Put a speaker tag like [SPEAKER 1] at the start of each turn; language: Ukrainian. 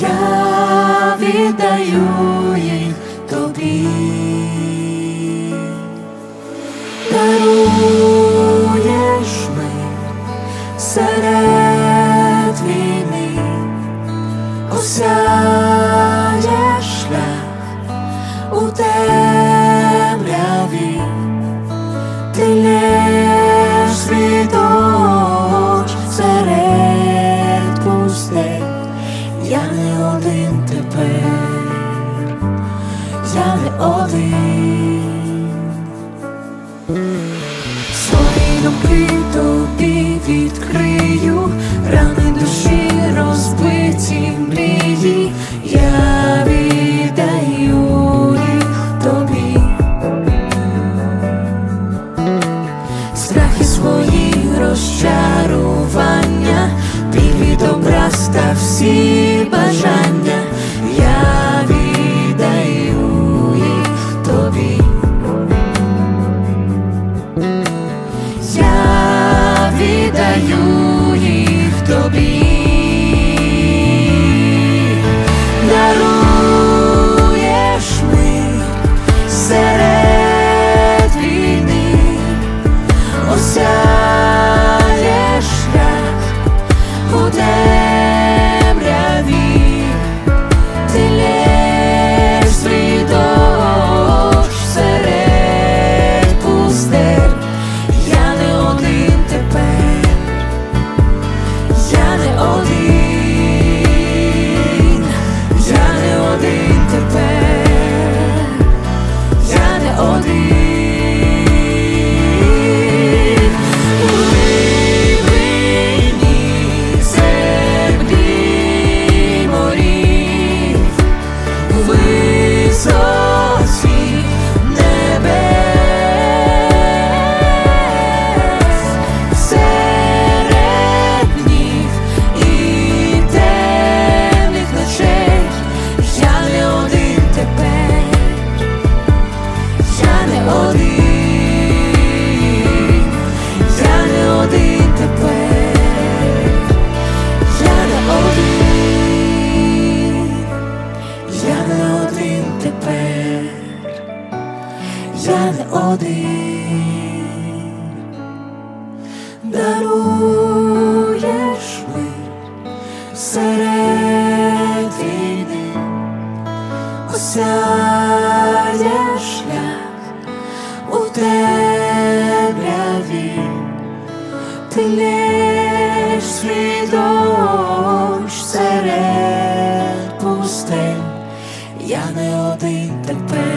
[SPEAKER 1] я віддаю їй. всі бажання. води, даруєш мир серед війни, осяє шлях у темряві, ти лиш свій дощ серед пустель, я не один тепер.